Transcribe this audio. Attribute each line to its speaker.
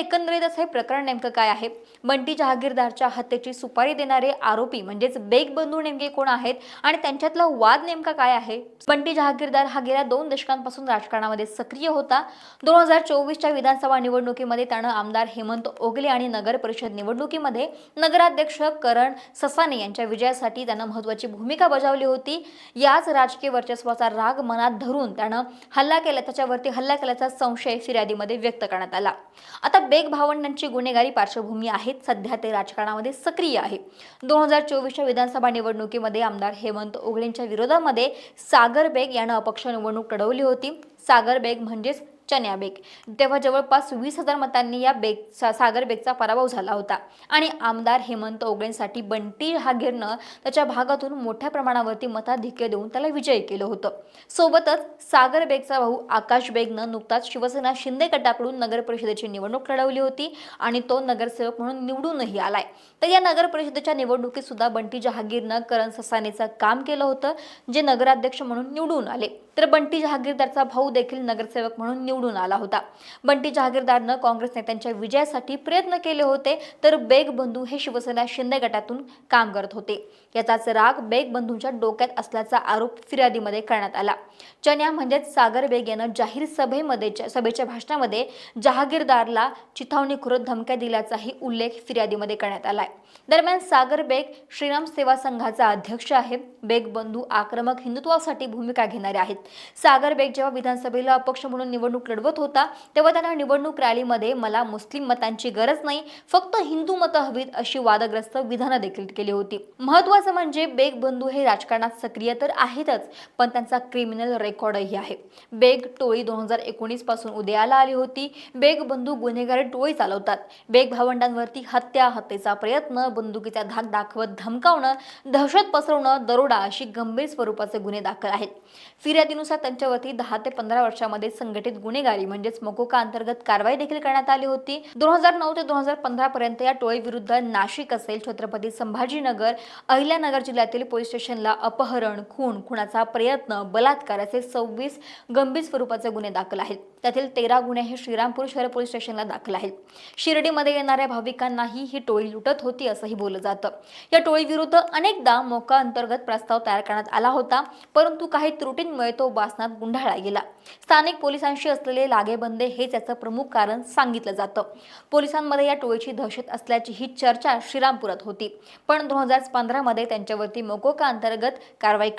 Speaker 1: एकंदरीतच हे प्रकरण नेमकं काय आहे? बंटी जहागीरदारच्या हत्येची सुपारी देणारे आरोपी म्हणजेच बेग बंधू नेमके कोण आहेत? आणि त्यांच्यातला वाद नेमका काय आहे? बंटी जहागीरदार हा गेल्या दोन दशकांपासून राजकारणामध्ये सक्रिय होता. दोन हजार चोवीसच्या विधानसभा निवडणुकीमध्ये त्यानं आमदार हेमंत ओगले आणि नगर परिषद निवडणुकीमध्ये नगराध्यक्ष करण ससाने यांच्या विजयासाठी त्यानं महत्वाची भूमिका बजावली होती. याच राजकीय वर्चस्वाचा राग मनात धरून त्यानं हल्ला केला त्याच्यावरती हल्ला केल्याचा संशय फिर्यादीमध्ये व्यक्त करण्यात आला. आता बेग भावंडांची गुन्हेगारी पार्श्वभूमी आहेत. सध्या ते राजकारणामध्ये सक्रिय आहे. दोन हजार चोवीसच्या विधानसभा निवडणुकीमध्ये आमदार हेमंत ओगळेंच्या विरोधामध्ये सागर बेग यानं अपक्ष निवडणूक लढवली होती. सागर बेग म्हणजेच चन्या बेग. तेव्हा जवळपास वीस हजार मतांनी या बेग सागर बेगचा पराभव झाला होता. आणि आमदार हेमंत ओगळेंसाठी बंटी हागेरनं त्याच्या भागातून मोठ्या प्रमाणावरती मताधिक्य देऊन त्याला विजयी केलं होतं. सोबतच सागर बेगचा भाऊ आकाश बेगनं नुकताच शिवसेना शिंदे गटाकडून नगर परिषदेची निवडणूक लढवली होती आणि तो नगरसेवक म्हणून निवडूनही आलाय. तर या नगर परिषदेच्या निवडणुकीत सुद्धा बंटी जहागीरनं करण ससानेचं काम केलं होतं जे नगराध्यक्ष म्हणून निवडून आले. तर बंटी जहागीरदारचा भाऊ देखील नगरसेवक म्हणून निवडून आला होता. बंटी जहागीरदारनं काँग्रेस नेत्यांच्या विजयासाठी प्रयत्न केले होते तर बेग बंधू हे शिवसेना शिंदे गटातून काम करत होते. याचाच राग बेग बंधूंच्या डोक्यात असल्याचा आरोप फिर्यादीमध्ये करण्यात आला. चन्या म्हणजेच सागर बेग यानं जाहीर सभेमध्ये सभेच्या भाषणामध्ये जहागीरदारला चिथावणी धमक्या दिल्याचाही उल्लेख फिर्यादीमध्ये करण्यात आलाय. दरम्यान सागर बेग श्रीराम सेवा संघाचा अध्यक्ष आहे. बेग बंधू आक्रमक हिंदुत्वासाठी भूमिका घेणारे आहेत. सागर बेग जेव्हा विधानसभेला अपक्ष म्हणून निवडणूक लढवत होता तेव्हा त्यांना निवडणूक रॅलीमध्ये मला मुस्लिम मतांची गरज नाही फक्त हिंदू मतं हवीत अशी वादग्रस्त विधानं देखील केली होती. महत्वाचं म्हणजे बेग बंधू हे राजकारणात सक्रिय तर आहेतच पण त्यांचा क्रिमिनल रेकॉर्डही आहे. बेग टोळी दोन हजार एकोणीसपासून उदयाला आली होती. बेग बंधू गुन्हेगारी टोळी चालवतात. बेग भावंडांवरती हत्या हत्येचा प्रयत्न बंदुकीचा धाक दाखवत धमकावणं दहशत पसरवणं दरोडा अशी गंभीर स्वरूपाचे गुन्हे दाखल आहेत. फिर्यादीनुसार त्यांच्यावरती दहा ते पंधरा वर्षामध्ये संघटित गुन्हेगारी म्हणजेच मकोका अंतर्गत कारवाई देखील करण्यात आली होती. दोन हजार नऊ ते दोन हजार पंधरा पर्यंत या टोळी विरुद्ध नाशिक असेल छत्रपती संभाजीनगर अहिल्यानगर जिल्ह्यातील पोलीस स्टेशनला अपहरण खून खुनाचा प्रयत्न बलात्कार असे सव्वीस गंभीर स्वरूपाचे गुन्हे दाखल आहेत. त्यातील तेरा गुन्हे हे श्रीरामपूर शहर पोलीस स्टेशनला दाखल आहेत. शिर्डीमध्ये येणाऱ्या भाविकांनाही ही टोळी लुटत होती असंही बोललं जातं. या टोळीविरुद्ध अनेकदा मोका अंतर्गत प्रस्ताव तयार करण्यात आला होता परंतु काही त्रुटींमुळे तो वासनात गुंढाळला गेला. स्थानिक पोलिसांशी असलेले लागेबंदे हेच याचं प्रमुख कारण सांगितलं जातं. पोलिसांमध्ये या टोळीची दहशत असल्याची ही चर्चा श्रीरामपुरात होती. पण दोन हजार पंधरामध्ये त्यांच्यावरती मोकोका अंतर्गत कारवाई